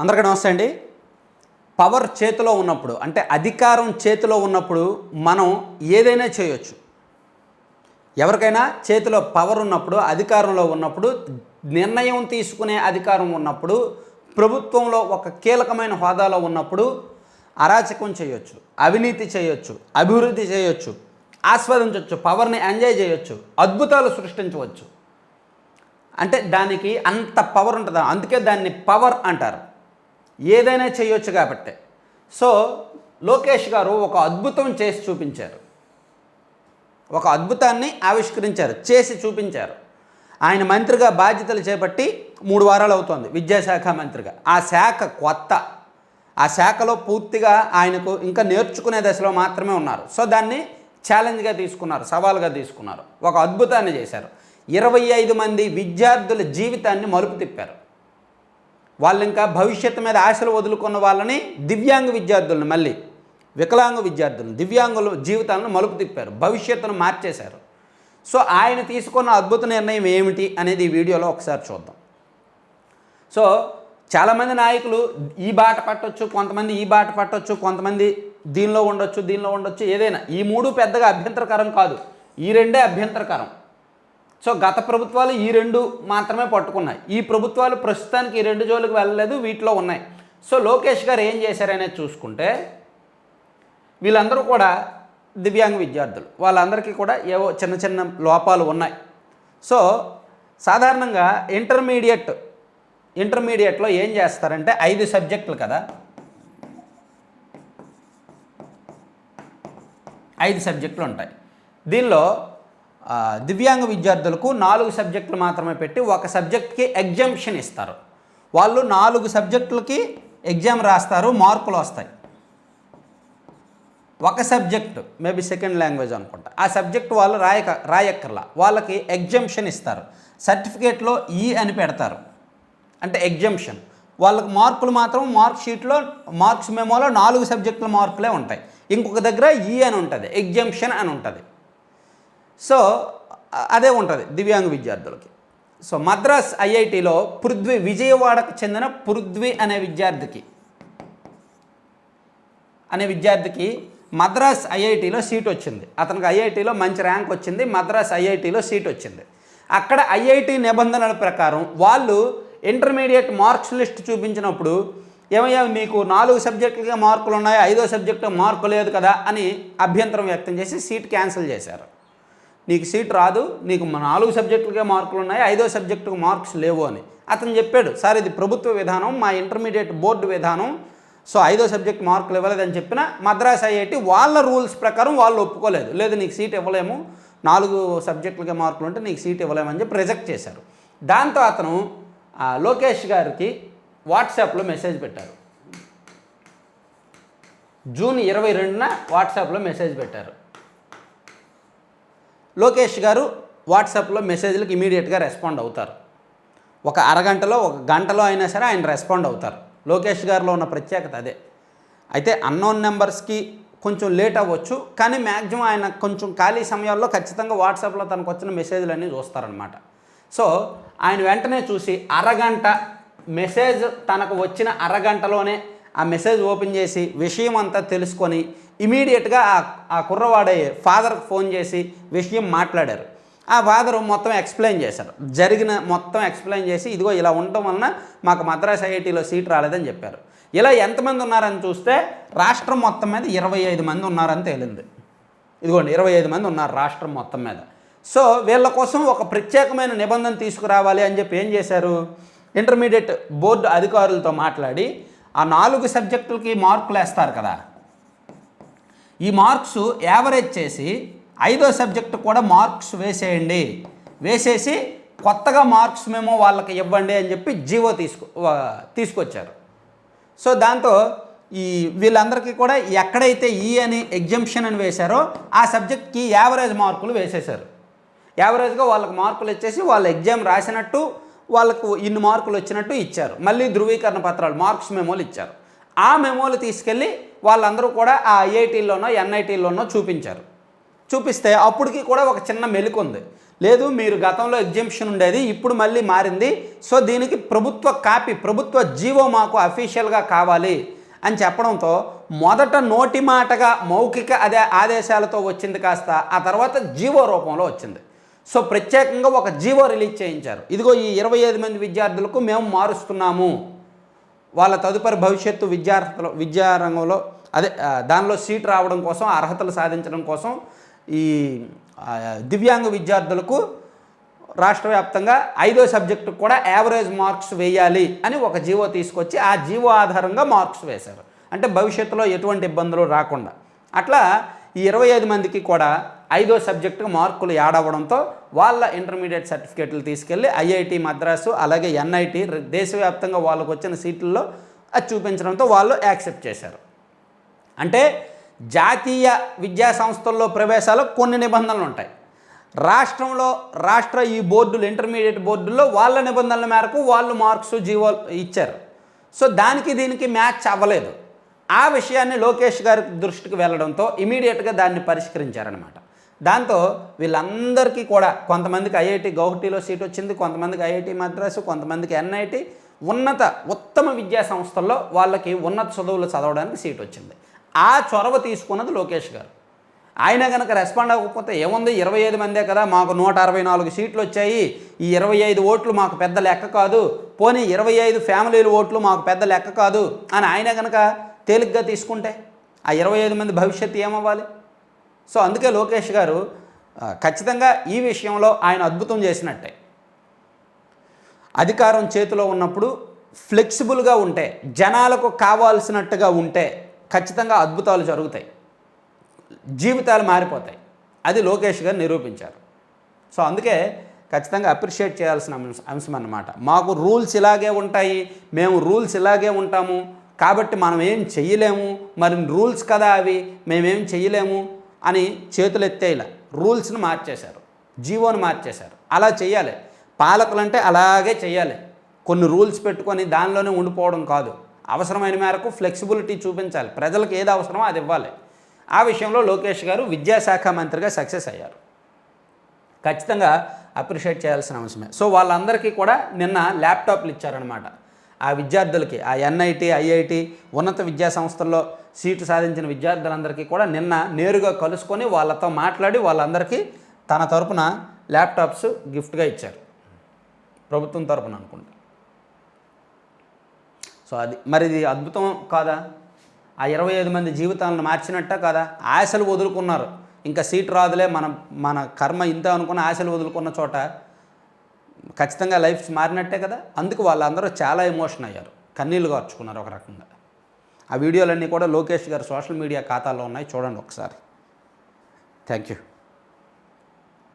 అందరికీ నమస్తే అండి. పవర్ చేతిలో ఉన్నప్పుడు అంటే అధికారం చేతిలో ఉన్నప్పుడు మనం ఏదైనా చేయొచ్చు. ఎవరికైనా చేతిలో పవర్ ఉన్నప్పుడు అధికారంలో ఉన్నప్పుడు నిర్ణయం తీసుకునే అధికారం ఉన్నప్పుడు ప్రభుత్వంలో ఒక కీలకమైన హోదాలో ఉన్నప్పుడు అరాచకం చేయొచ్చు అవినీతి చేయొచ్చు అభివృద్ధి చేయొచ్చు ఆస్వాదించవచ్చు పవర్ని ఎంజాయ్ చేయొచ్చు అద్భుతాలు సృష్టించవచ్చు. అంటే దానికి అంత పవర్ ఉంటుంది? అందుకే దాన్ని పవర్ అంటారు. ఏదైనా చేయొచ్చు కాబట్టి. సో లోకేష్ గారు ఒక అద్భుతం చేసి చూపించారు. ఒక అద్భుతాన్ని ఆవిష్కరించారు చేసి చూపించారు. ఆయన మంత్రిగా బాధ్యతలు చేపట్టి మూడు వారాలు అవుతోంది విద్యాశాఖ మంత్రిగా. ఆ శాఖ కొత్త. ఆ శాఖలో పూర్తిగా ఆయనకు ఇంకా నేర్చుకునే దశలో మాత్రమే ఉన్నారు. సో దాన్ని ఛాలెంజ్గా తీసుకున్నారు సవాల్గా తీసుకున్నారు. ఒక అద్భుతాన్ని చేశారు. ఇరవై ఐదు మంది విద్యార్థుల జీవితాన్ని మలుపు తిప్పారు. వాళ్ళు ఇంకా భవిష్యత్తు మీద ఆశలు వదులుకున్న వాళ్ళని దివ్యాంగ విద్యార్థులను మళ్ళీ వికలాంగ విద్యార్థులను దివ్యాంగుల జీవితాలను మలుపు తిప్పారు భవిష్యత్తును మార్చేశారు. సో ఆయన తీసుకున్న అద్భుత నిర్ణయం ఏమిటి అనేది ఈ వీడియోలో ఒకసారి చూద్దాం. సో చాలామంది నాయకులు ఈ బాట పట్టొచ్చు కొంతమంది ఈ బాట పట్టొచ్చు కొంతమంది దీనిలో ఉండొచ్చు దీనిలో ఉండొచ్చు ఏదైనా. ఈ మూడు పెద్దగా అభ్యంతరకరం కాదు. ఈ రెండే అభ్యంతరకరం. సో గత ప్రభుత్వాలు ఈ రెండు మాత్రమే పట్టుకున్నాయి. ఈ ప్రభుత్వాలు ప్రస్తుతానికి ఈ రెండు జోలికి వెళ్ళలేదు వీటిలో ఉన్నాయి. సో లోకేష్ గారు ఏం చేశారనేది చూసుకుంటే వీళ్ళందరూ కూడా దివ్యాంగ విద్యార్థులు. వాళ్ళందరికీ కూడా ఏవో చిన్న చిన్న లోపాలు ఉన్నాయి. సో సాధారణంగా ఇంటర్మీడియట్ ఇంటర్మీడియట్లో ఏం చేస్తారంటే ఐదు సబ్జెక్టులు కదా. ఐదు సబ్జెక్టులు ఉంటాయి. దీనిలో దివ్యాంగ విద్యార్థులకు నాలుగు సబ్జెక్టులు మాత్రమే పెట్టి ఒక సబ్జెక్ట్కి ఎగ్జామ్షన్ ఇస్తారు. వాళ్ళు నాలుగు సబ్జెక్టులకి ఎగ్జామ్ రాస్తారు మార్కులు వస్తాయి. ఒక సబ్జెక్ట్ మేబీ సెకండ్ లాంగ్వేజ్ అనుకుంటా. ఆ సబ్జెక్ట్ వాళ్ళు రాయక రాయక్కర్లా. వాళ్ళకి ఎగ్జామ్షన్ ఇస్తారు. సర్టిఫికేట్లో ఈ అని పెడతారు. అంటే ఎగ్జంప్షన్ వాళ్ళకి మార్కులు మాత్రం మార్క్ షీట్లో మార్క్స్ మెమోలో నాలుగు సబ్జెక్టుల మార్కులే ఉంటాయి. ఇంకొక దగ్గర ఈ అని ఉంటుంది ఎగ్జామ్షన్ అని ఉంటుంది. సో అదే ఉంటుంది దివ్యాంగ విద్యార్థులకి. సో మద్రాస్ ఐఐటిలో పృథ్వీ విజయవాడకు చెందిన పృథ్వీ అనే విద్యార్థికి అనే విద్యార్థికి మద్రాస్ ఐఐటిలో సీట్ వచ్చింది. అతనికి ఐఐటిలో మంచి ర్యాంక్ వచ్చింది మద్రాస్ ఐఐటిలో సీట్ వచ్చింది. అక్కడ ఐఐటి నిబంధనల ప్రకారం వాళ్ళు ఇంటర్మీడియట్ మార్క్స్ లిస్ట్ చూపించినప్పుడు ఏమయ్యా మీకు నాలుగు సబ్జెక్టులుగా మార్కులు ఉన్నాయి ఐదో సబ్జెక్టు మార్కు లేదు కదా? అని అభ్యంతరం వ్యక్తం చేసి సీట్ క్యాన్సిల్ చేశారు. నీకు సీట్ రాదు నీకు నాలుగు సబ్జెక్టులకే మార్కులు ఉన్నాయి ఐదో సబ్జెక్టుకు మార్క్స్ లేవు అని. అతను చెప్పాడు సార్ ఇది ప్రభుత్వ విధానం మా ఇంటర్మీడియట్ బోర్డు విధానం సో ఐదో సబ్జెక్ట్ మార్కులు ఇవ్వలేదని చెప్పిన మద్రాస్ ఐఐటి వాళ్ళ రూల్స్ ప్రకారం వాళ్ళు ఒప్పుకోలేదు. లేదు నీకు సీట్ ఇవ్వలేము నాలుగు సబ్జెక్టులకే మార్కులు ఉంటే నీకు సీట్ ఇవ్వలేమని చెప్పి రిజెక్ట్ చేశారు. దాంతో అతను లోకేష్ గారికి వాట్సాప్లో మెసేజ్ పెట్టారు. జూన్ ఇరవై రెండున వాట్సాప్లో మెసేజ్ పెట్టారు. లోకేష్ గారు వాట్సాప్లో మెసేజ్లకు ఇమీడియట్గా రెస్పాండ్ అవుతారు. ఒక అరగంటలో ఒక గంటలో అయినా సరే ఆయన రెస్పాండ్ అవుతారు. లోకేష్ గారిలో ఉన్న ప్రత్యేకత అదే. అయితే అన్నోన్ నెంబర్స్కి కొంచెం లేట్ అవ్వచ్చు కానీ మ్యాక్సిమం ఆయన కొంచెం ఖాళీ సమయాల్లో ఖచ్చితంగా వాట్సాప్లో తనకు వచ్చిన మెసేజ్లు అన్నీ చూస్తారనమాట సో ఆయన వెంటనే చూసి అరగంట మెసేజ్ తనకు వచ్చిన అరగంటలోనే ఆ మెసేజ్ ఓపెన్ చేసి విషయం అంతా తెలుసుకొని ఇమీడియట్గా ఆ కుర్రవాడే ఫాదర్కి ఫోన్ చేసి విషయం మాట్లాడారు. ఆ ఫాదర్ మొత్తం ఎక్స్ప్లెయిన్ చేశారు. జరిగిన మొత్తం ఎక్స్ప్లెయిన్ చేసి ఇదిగో ఇలా ఉండటం వలన మాకు మద్రాస్ ఐఐటీలో సీట్ రాలేదని చెప్పారు. ఇలా ఎంతమంది ఉన్నారని చూస్తే రాష్ట్రం మొత్తం మీద ఇరవై ఐదు మంది ఉన్నారని తేలింది. ఇదిగోండి ఇరవై ఐదు మంది ఉన్నారు రాష్ట్రం మొత్తం మీద. సో వీళ్ళ కోసం ఒక ప్రత్యేకమైన నిబంధన తీసుకురావాలి అని చెప్పి ఏం చేశారు? ఇంటర్మీడియట్ బోర్డు అధికారులతో మాట్లాడి ఆ నాలుగు సబ్జెక్టులకి మార్కులు వేస్తారు కదా. ఈ మార్క్స్ యావరేజ్ చేసి ఐదో సబ్జెక్టు కూడా మార్క్స్ వేసేయండి. వేసేసి కొత్తగా మార్క్స్ మేము వాళ్ళకి ఇవ్వండి అని చెప్పి జీవో తీసుకు తీసుకొచ్చారు. సో దాంతో ఈ వీళ్ళందరికీ కూడా ఎక్కడైతే ఈ అని ఎగ్జంప్షన్ అని వేశారో ఆ సబ్జెక్ట్కి యావరేజ్ మార్కులు వేసేశారు. యావరేజ్గా వాళ్ళకి మార్కులు ఇచ్చేసి వాళ్ళు ఎగ్జామ్ రాసినట్టు వాళ్ళకు ఇన్ని మార్కులు వచ్చినట్టు ఇచ్చారు. మళ్ళీ ధృవీకరణ పత్రాలు మార్క్స్ మెమోలు ఇచ్చారు. ఆ మెమోలు తీసుకెళ్ళి వాళ్ళందరూ కూడా ఆ ఐఐటీల్లోనో ఎన్ఐటీల్లోనో చూపించారు. చూపిస్తే అప్పటికి కూడా ఒక చిన్న మెలుకు ఉంది లేదు మీరు గతంలో ఎగ్జిబిషన్ ఉండేది ఇప్పుడు మళ్ళీ మారింది. సో దీనికి ప్రభుత్వ కాపీ ప్రభుత్వ జీవో మాకు అఫీషియల్గా కావాలి అని చెప్పడంతో మొదట నోటి మాటగా మౌఖిక అదే ఆదేశాలతో వచ్చింది కాస్త ఆ తర్వాత జీవో రూపంలో వచ్చింది. సో ప్రత్యేకంగా ఒక జీవో రిలీజ్ చేయించారు. ఇదిగో ఈ ఇరవై ఐదు మంది విద్యార్థులకు మేము మారుస్తున్నాము. వాళ్ళ తదుపరి భవిష్యత్తు విద్యార్థులు విద్యారంగంలో అదే దానిలో సీట్ రావడం కోసం అర్హతలు సాధించడం కోసం ఈ దివ్యాంగ విద్యార్థులకు రాష్ట్ర వ్యాప్తంగా ఐదో సబ్జెక్టు కూడా యావరేజ్ మార్క్స్ వేయాలి అని ఒక జీవో తీసుకొచ్చి ఆ జీవో ఆధారంగా మార్క్స్ వేశారు. అంటే భవిష్యత్తులో ఎటువంటి ఇబ్బందులు రాకుండా. అట్లా ఈ ఇరవై ఐదు మందికి కూడా ఐదో సబ్జెక్టుకు మార్కులు యాడ్ అవ్వడంతో వాళ్ళ ఇంటర్మీడియట్ సర్టిఫికేట్లు తీసుకెళ్ళి ఐఐటి మద్రాసు అలాగే ఎన్ఐటి దేశవ్యాప్తంగా వాళ్ళకు వచ్చిన సీట్లలో అది చూపించడంతో వాళ్ళు యాక్సెప్ట్ చేశారు. అంటే జాతీయ విద్యా సంస్థల్లో ప్రవేశాలు కొన్ని నిబంధనలు ఉంటాయి. రాష్ట్రంలో రాష్ట్ర ఈ బోర్డులు ఇంటర్మీడియట్ బోర్డుల్లో వాళ్ళ నిబంధనల మేరకు వాళ్ళు మార్క్స్ జీవో ఇచ్చారు. సో దానికి దీనికి మ్యాచ్ అవ్వలేదు. ఆ విషయాన్ని లోకేష్ గారి దృష్టికి వెళ్ళడంతో ఇమీడియట్గా దాన్ని పరిష్కరించారనమాట దాంతో వీళ్ళందరికీ కూడా కొంతమందికి ఐఐటి గౌహటిలో సీట్ వచ్చింది కొంతమందికి ఐఐటి మద్రాసు కొంతమందికి ఎన్ఐటి ఉన్నత ఉత్తమ విద్యా సంస్థల్లో వాళ్ళకి ఉన్నత చదువులు చదవడానికి సీట్ వచ్చింది. ఆ చొరవ తీసుకున్నది లోకేష్ గారు. ఆయన కనుక రెస్పాండ్ అవ్వకపోతే ఏముంది ఇరవై ఐదు మందే కదా మాకు నూట అరవై నాలుగు సీట్లు వచ్చాయి ఈ ఇరవై ఐదు ఓట్లు మాకు పెద్ద లెక్క కాదు పోనీ ఇరవై ఐదు ఫ్యామిలీల ఓట్లు మాకు పెద్ద లెక్క కాదు అని ఆయన కనుక తేలిగ్గా తీసుకుంటే ఆ ఇరవై ఐదు మంది భవిష్యత్తు ఏమవ్వాలి? సో అందుకే లోకేష్ గారు ఖచ్చితంగా ఈ విషయంలో ఆయన అద్భుతం చేసినట్టే. అధికారం చేతిలో ఉన్నప్పుడు ఫ్లెక్సిబుల్గా ఉంటే జనాలకు కావాల్సినట్టుగా ఉంటే ఖచ్చితంగా అద్భుతాలు జరుగుతాయి. జీవితాలు మారిపోతాయి. అది లోకేష్ గారు నిరూపించారు. సో అందుకే ఖచ్చితంగా అప్రిషియేట్ చేయాల్సిన అంశం అంశం అన్నమాట. మాకు రూల్స్ ఇలాగే ఉంటాయి మేము రూల్స్ ఇలాగే ఉంటాము కాబట్టి మనం ఏం చెయ్యలేము. మరి రూల్స్ కదా అవి మేమేం చెయ్యలేము. అని చేతులు ఎత్తేలా రూల్స్ని మార్చేశారు. జీవోని మార్చేశారు. అలా చెయ్యాలి. పాలకులంటే అలాగే చేయాలి కొన్ని రూల్స్ పెట్టుకొని దానిలోనే ఉండిపోవడం కాదు. అవసరమైన మేరకు ఫ్లెక్సిబిలిటీ చూపించాలి. ప్రజలకు ఏది అవసరమో అది ఇవ్వాలి. ఆ విషయంలో లోకేష్ గారు విద్యాశాఖ మంత్రిగా సక్సెస్ అయ్యారు. ఖచ్చితంగా అప్రిషియేట్ చేయాల్సిన అంశమే సో వాళ్ళందరికీ కూడా నిన్న ల్యాప్టాప్లు ఇచ్చారనమాట ఆ విద్యార్థులకి ఆ ఎన్ఐటి ఐఐటి ఉన్నత విద్యా సంస్థల్లో సీటు సాధించిన విద్యార్థులందరికీ కూడా నిన్న నేరుగా కలుసుకొని వాళ్ళతో మాట్లాడి వాళ్ళందరికీ తన తరపున ల్యాప్టాప్స్ గిఫ్ట్గా ఇచ్చారు. ప్రభుత్వం తరపున అనుకుంటా. సో అది మరి ఇది అద్భుతం కాదా? ఆ ఇరవై ఐదు మంది జీవితాలను మార్చినట్ట కాదా? ఆశలు వదులుకున్నారు. ఇంకా సీట్ రాదులే మన మన కర్మ ఇంత అనుకున్న ఆశలు వదులుకున్న చోట ఖచ్చితంగా లైఫ్స్ మారినట్టే కదా? అందుకు వాళ్ళందరూ చాలా ఎమోషన్ అయ్యారు. కన్నీళ్ళు గార్చుకున్నారు ఒక రకంగా. ఆ వీడియోలన్నీ కూడా లోకేష్ గారు సోషల్ మీడియా ఖాతాలో ఉన్నాయి. చూడండి ఒకసారి. Thank you.